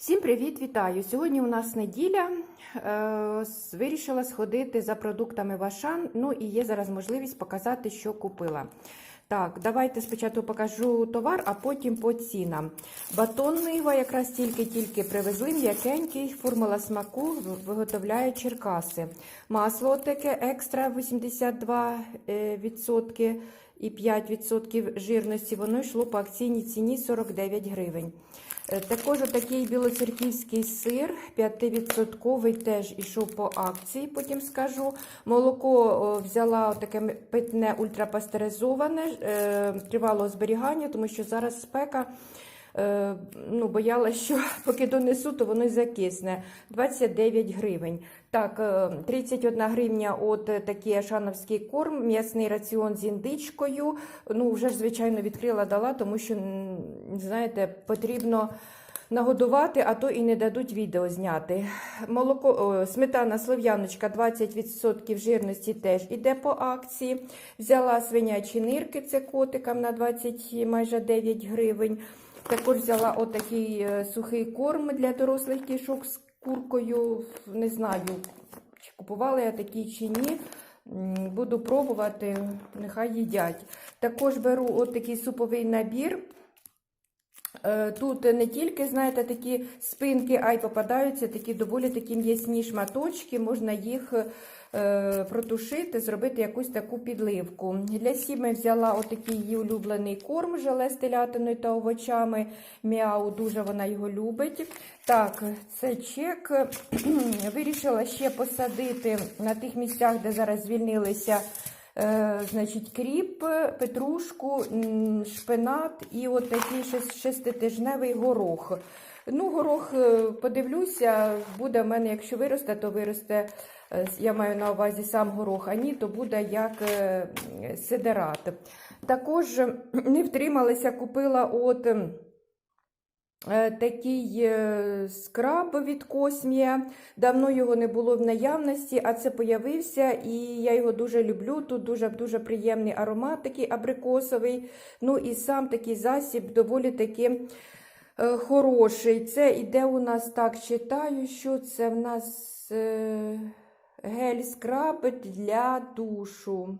Всім привіт, вітаю! Сьогодні у нас неділя. Е, Вирішила сходити за продуктами в Ашан. Ну і є зараз можливість показати, що купила. Так, давайте спочатку покажу товар, а потім по цінам. Батон Нива якраз тільки-тільки привезли, м'якенький, формула смаку виготовляє Черкаси. Масло таке екстра 82% е, і 5% жирності. Воно йшло по акційній ціні 49 гривень. Е, Також такий білоцерківський сир 5% теж ішов по акції, потім скажу. Молоко взяла таке питне ультрапастеризоване, тривало зберігання, тому що зараз спека. Е, ну, боялась, що поки донесу, то воно закисне. 29 гривень. Так, е, 31 гривня от е, такий ашановський корм, м'ясний раціон з індичкою. Ну, вже ж, звичайно, відкрила, дала, тому що, знаєте, потрібно нагодувати, а то і не дадуть відео зняти. Молоко, о, сметана слов'яночка 20% жирності теж іде по акції. Взяла свинячі нирки, це котикам на 20 майже 9 гривень. Також взяла отакий е, сухий корм для дорослих кішок з куркою. Не знаю, чи купувала я такий чи ні. Буду пробувати, нехай їдять. Також беру отакий суповий набір. Е, Тут не тільки, знаєте, такі спинки, а й попадаються такі доволі такі м'ясні шматочки, можна їх е, протушити, зробити якусь таку підливку. Для сіми взяла отакий її улюблений корм желе з телятиною та овочами. М'яу, дуже вона його любить. Так, це чек. Вирішила ще посадити на тих місцях, де зараз звільнилися. Е, значить, кріп, петрушку, шпинат і от такий шеститижневий горох. Ну, горох, е, подивлюся, буде в мене, якщо виросте, то виросте, е, я маю на увазі сам горох, а ні, то буде як сидерат. Також не втрималася, купила от. Е, Такий е, скраб від Космія. Давно його не було в наявності, а це появився, і я його дуже люблю. Тут дуже дуже приємний аромат, такий абрикосовий. Ну і сам такий засіб доволі таки е, хороший. Це іде у нас так читаю, що це в нас е, гель скраб для душу.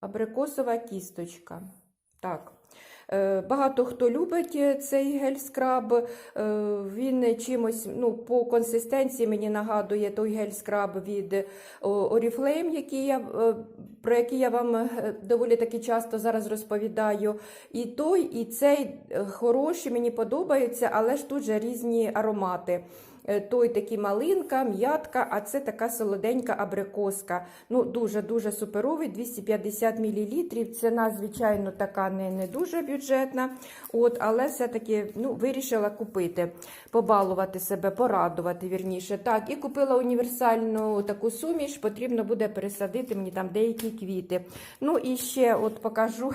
Абрикосова кісточка. Так. Е, Багато хто любить е, цей гель-скраб. Е, Він чимось ну, по консистенції мені нагадує той гель-скраб від Oriflame, який я, про який я вам доволі таки часто зараз розповідаю. І той, і цей хороші, мені подобаються, але ж тут же різні аромати. Е, Той такий малинка, м'ятка, а це така солоденька абрикоска. Ну, дуже-дуже суперовий, 250 мл. Ціна, звичайно, така не, не дуже бюджетна. От, але все-таки ну, вирішила купити, побалувати себе, порадувати вірніше. Так, і купила універсальну таку суміш, потрібно буде пересадити мені там деякі квіти. Ну і ще от покажу.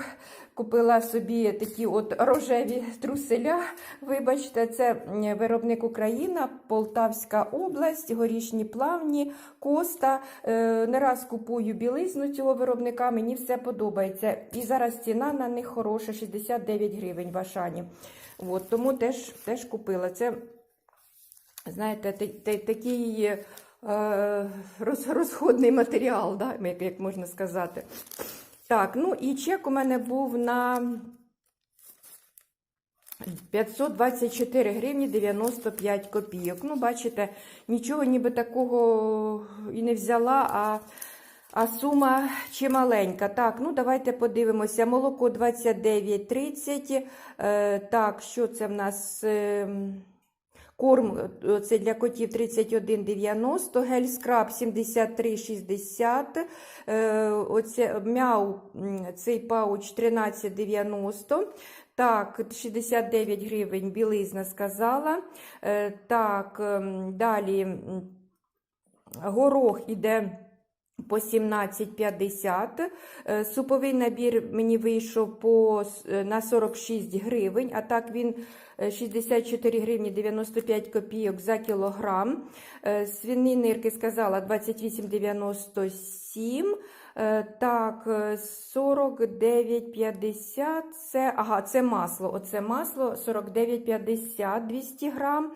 Купила собі такі от рожеві труселя. Вибачте, це виробник Україна, Полтавська область, горішні плавні, коста. Е, Не раз купую білизну цього виробника, мені все подобається. І зараз ціна на них хороша, 69 гривень в Ашані. От, тому теж, теж купила. Це, знаєте, та- та- такий е, розходний матеріал, да, як можна сказати. Так, ну і чек у мене був на 524 гривні 95 копійок. Ну, бачите, нічого ніби такого і не взяла, а, а сума чималенька. Так, ну давайте подивимося. Молоко 29,30. Е, так, що це в нас? Е, Корм е, це для котів 31,90, гель скраб 73,60, е, оце мяу цей пауч 13,90. Так, 69 гривень білизна сказала. Е, Так, ем, далі горох іде по 17,50. Е, Суповий набір мені вийшов по, е, на 46 гривень, а так він е, 64 гривні 95 копійок за кілограм. Е, Свині нирки сказала 28,97. Е, Так, е, 49,50 це, ага, це масло. Оце масло 49,50 200 грам.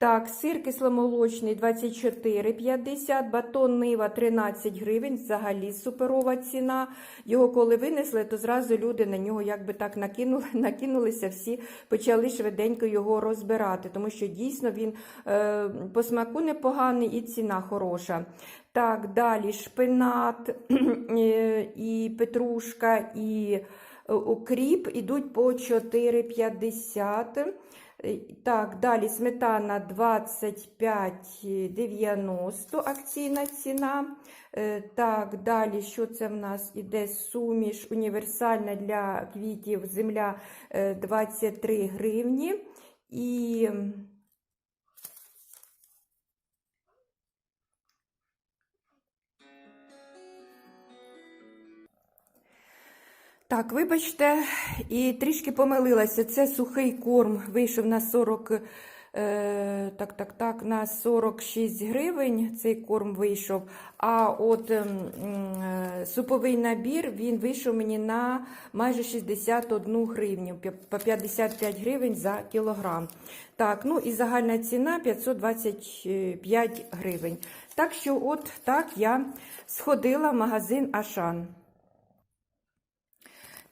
Так, сир кисломолочний 24,50, батон нива 13 гривень, взагалі суперова ціна. Його коли винесли, то зразу люди на нього якби так накинули, накинулися, всі почали швиденько його розбирати, тому що дійсно він е, по смаку непоганий і ціна хороша. Так, далі шпинат е, і петрушка, і укріп ідуть по 4,50. Е, Так, далі сметана 25,90 акційна ціна. Е, Так, далі, що це в нас іде? Суміш універсальна для квітів земля е, 23 гривні. І Так, вибачте, і трішки помилилася. Це сухий корм вийшов на 40, е, так, так, так, на 46 гривень. Цей корм вийшов. А от ем, е, суповий набір він вийшов мені на майже 61 гривню, по 55 гривень за кілограм. Так, ну і загальна ціна 525 гривень. Так що, от так я сходила в магазин Ашан.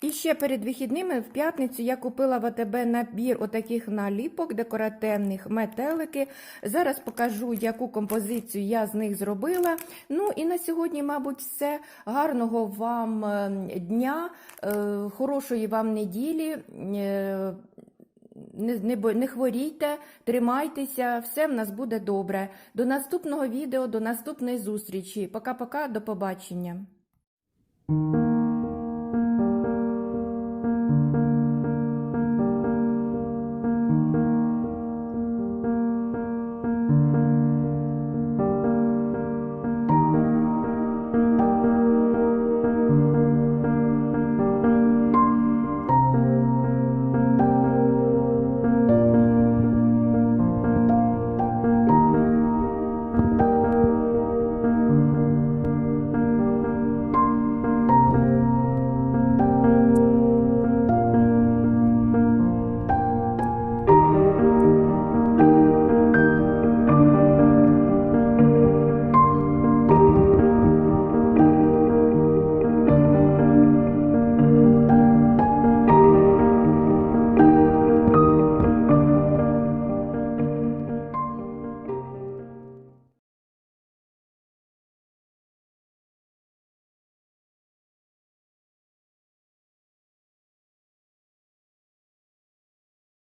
І ще перед вихідними в п'ятницю я купила в АТБ набір отаких наліпок декоративних метелики. Зараз покажу, яку композицію я з них зробила. Ну і на сьогодні, мабуть, все. Гарного вам е, дня, е, хорошої вам неділі. е, Не, не, не хворійте, тримайтеся, все в нас буде добре. До наступного відео, до наступної зустрічі. Пока-пока, до побачення.